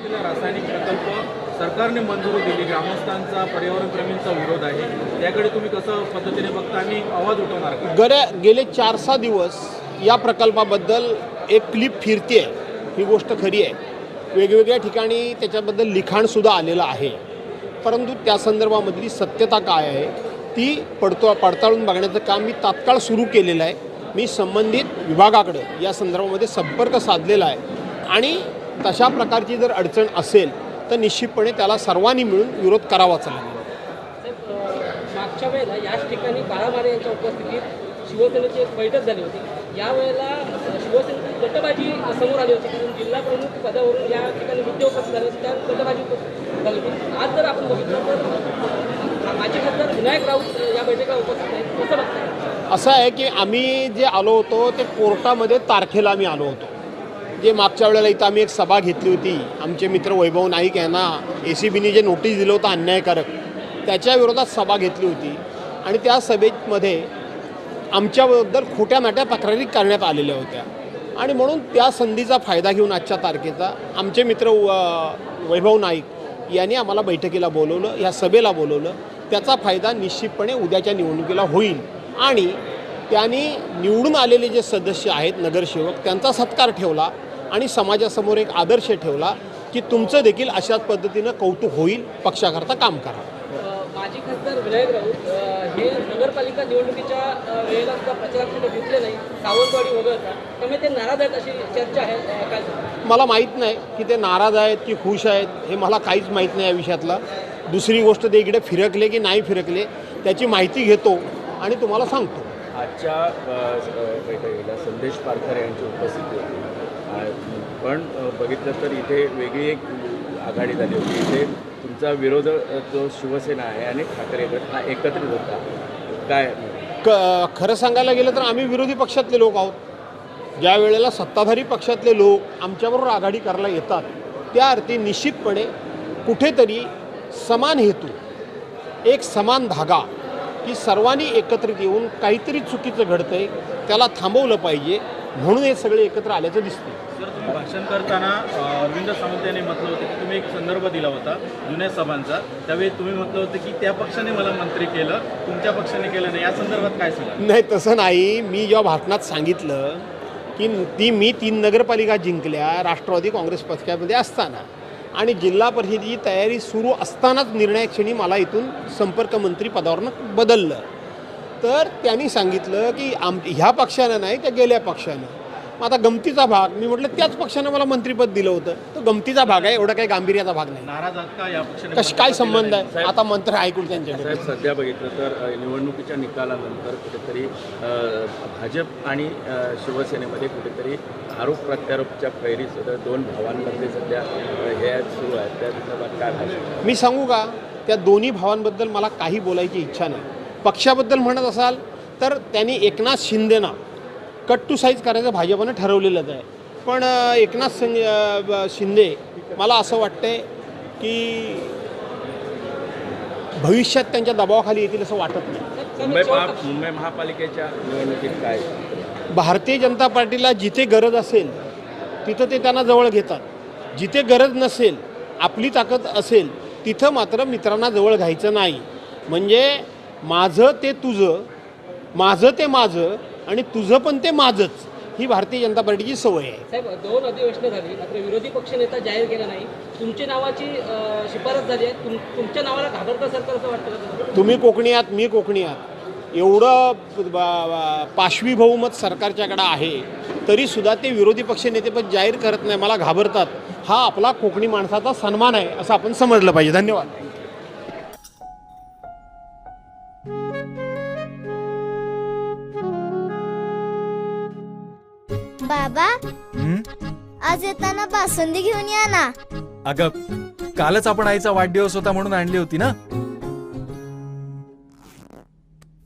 रासायनिक प्रकल्प सरकारने मंजुरी दिली. ग्रामस्थांचा पर्यावरणप्रेमींचा विरोध आहे. त्याकडे तुम्ही कसं पद्धतीने बघता आणि आवाज उठवणार का? गऱ्या गेले चार सहा दिवस या प्रकल्पाबद्दल एक क्लिप फिरते ही गोष्ट खरी आहे. वेगवेगळ्या ठिकाणी त्याच्याबद्दल लिखाणसुद्धा आलेलं आहे. परंतु त्या संदर्भामधली सत्यता काय आहे ती पडतो पडताळून बघण्याचं काम मी तात्काळ सुरू केलेलं आहे. मी संबंधित विभागाकडं या संदर्भामध्ये संपर्क साधलेला आहे. आणि तशा प्रकारची जर अडचण असेल तर निश्चितपणे त्याला सर्वांनी मिळून विरोध करावाच लागेल. मागच्या वेळेला याच ठिकाणी बाळामारे यांच्या उपस्थितीत शिवसेनेची एक बैठक झाली होती. यावेळेला अ, शिवसेनेची गटबाजी समोर आली होती कारण जिल्हा प्रमुख पदावरून या ठिकाणी मुद्दे उपस्थित झाले होते त्या गटबाजी उपस्थित झाली होती. आज जर आपण बघितलं तर माजी खासदार विनायक राऊत या बैठकीला उपस्थित आहेत. कसं बघताय? असं आहे की आम्ही जे आलो होतो ते कोर्टामध्ये तारखेला आम्ही आलो होतो. जे मागच्या वेळेला इथं आम्ही एक सभा घेतली होती. आमचे मित्र वैभव नाईक यांना ए सी बीने जे नोटीस दिलं होतं अन्यायकारक त्याच्या विरोधात सभा घेतली होती. आणि त्या सभेमध्ये आमच्याबद्दल खोट्या नाट्या तक्रारी करण्यात आलेल्या होत्या. आणि म्हणून त्या संधीचा फायदा घेऊन आजच्या तारखेचा आमचे मित्र व- वैभव नाईक यांनी आम्हाला बैठकीला बोलवलं ह्या सभेला बोलवलं. त्याचा फायदा निश्चितपणे उद्याच्या निवडणुकीला होईल. आणि त्यांनी निवडून आलेले जे सदस्य आहेत नगरसेवक त्यांचा सत्कार ठेवला. आणि समाजासमोर एक आदर्श ठेवला की तुमचं देखील अशाच पद्धतीनं कौतुक होईल पक्षाकरता काम करा. माजी खासदार विनायक राऊत हे नगरपालिका निवडणुकीच्या वेळेला सुद्धा प्रचारासाठी दिसले नाही. सावंतवाडी वगळता. त्यामुळे ते नाराज आहेत अशी चर्चा आहे काय? मला माहीत नाही की ते नाराज आहेत की खुश आहेत हे मला काहीच माहीत नाही या विषयातलं. दुसरी गोष्ट ते इकडे फिरकले की नाही फिरकले त्याची माहिती घेतो आणि तुम्हाला सांगतो. आजच्या बैठकीला संदेश पारकर यांची उपस्थिती होती. पण बघितलं तर इथे वेगळी एक आघाडी झाली होती. इथे तुमचा विरोध जो शिवसेना आहे आणि ठाकरे गट हा एकत्रित होता. काय? क खरं सांगायला गेलं तर आम्ही विरोधी पक्षातले लोक आहोत. ज्या वेळेला सत्ताधारी पक्षातले लोक आमच्याबरोबर आघाडी करायला येतात त्या अर्थी निश्चितपणे कुठेतरी समान हेतू एक समान धागा की सर्वांनी एकत्रित येऊन काहीतरी चुकीचं घडतंय त्याला थांबवलं पाहिजे म्हणून हे सगळे एकत्र आल्याचं दिसते सर तुम्ही भाषण करताना अ, अरविंद सावंत यांनी म्हटलं होतं की तुम्ही एक संदर्भ दिला होता जुन्या सभांचा. त्यावेळी तुम्ही म्हटलं होतं की त्या पक्षाने मला मंत्री केलं तुमच्या पक्षाने केलं नाही. या संदर्भात काय सांगा नाही तसं नाही. मी जेव्हा भाषणात सांगितलं की ती मी तीन नगरपालिका जिंकल्या राष्ट्रवादी काँग्रेस पक्षामध्ये असताना आणि जिल्हा परिषदेची तयारी सुरू असतानाच निर्णायक क्षणी मला इथून संपर्क मंत्री पदावरनं बदललं. तर त्यांनी सांगितलं की आम ह्या पक्षानं नाही त्या गेल्या पक्षानं. मग आता गमतीचा भाग मी म्हटलं त्याच पक्षानं मला मंत्रिपद दिलं होतं. तो गमतीचा भाग आहे एवढा काही गांभीर्याचा भाग नाही. कश काय संबंध आहे? आता मंत्र ऐकून त्यांच्याकडे. साहेब सध्या बघितलं तर निवडणुकीच्या निकालानंतर कुठेतरी भाजप आणि शिवसेनेमध्ये कुठेतरी आरोप प्रत्यारोपच्या फैरी सुद्धा दोन भावांमध्ये सध्या हे सुरू आहेत. त्या संदर्भात काय भाषण मी सांगू का? त्या दोन्ही भावांबद्दल मला काही बोलायची इच्छा नाही. पक्षाबद्दल म्हणत असाल तर त्यांनी एकनाथ शिंदेना कट टू साईज करायचं भाजपनं ठरवलेलंच आहे. पण एकनाथ ब- शिंदे मला असं वाटतंय की भविष्यात त्यांच्या दबावाखाली येतील असं वाटत नाही. मुंबई महा मुंबई महापालिकेच्या निवडणुकीत काय? भारतीय जनता पार्टीला जिथे गरज असेल तिथं ते त्यांना जवळ घेतात. जिथे गरज नसेल आपली ताकद असेल तिथं मात्र मित्रांना जवळ घ्यायचं नाही. म्हणजे माझं ते तुझं माझं ते माझं आणि तुझं पण ते माझंच ही भारतीय जनता पार्टीची सवय आहे. साहेब दोन अधिवेशनं झाली. मात्र विरोधी पक्षनेता जाहीर केला नाही. तुमच्या नावाची शिफारस झाली आहे. तुम तुमच्या नावाला घाबरतं सरकार असं वाटतं? तुम्ही कोकणी आहात मी कोकणी आहात. एवढं पाशवी बहुमत सरकारच्याकडं आहे तरीसुद्धा ते विरोधी पक्षनेतेपद जाहीर करत नाही मला घाबरतात. हा आपला कोकणी माणसाचा सन्मान आहे असं आपण समजलं पाहिजे. धन्यवाद. बाबा आज येताना बासुंदी घेऊन या ना. अगं कालच आपण आईचा वाढदिवस होता म्हणून आणली होती ना?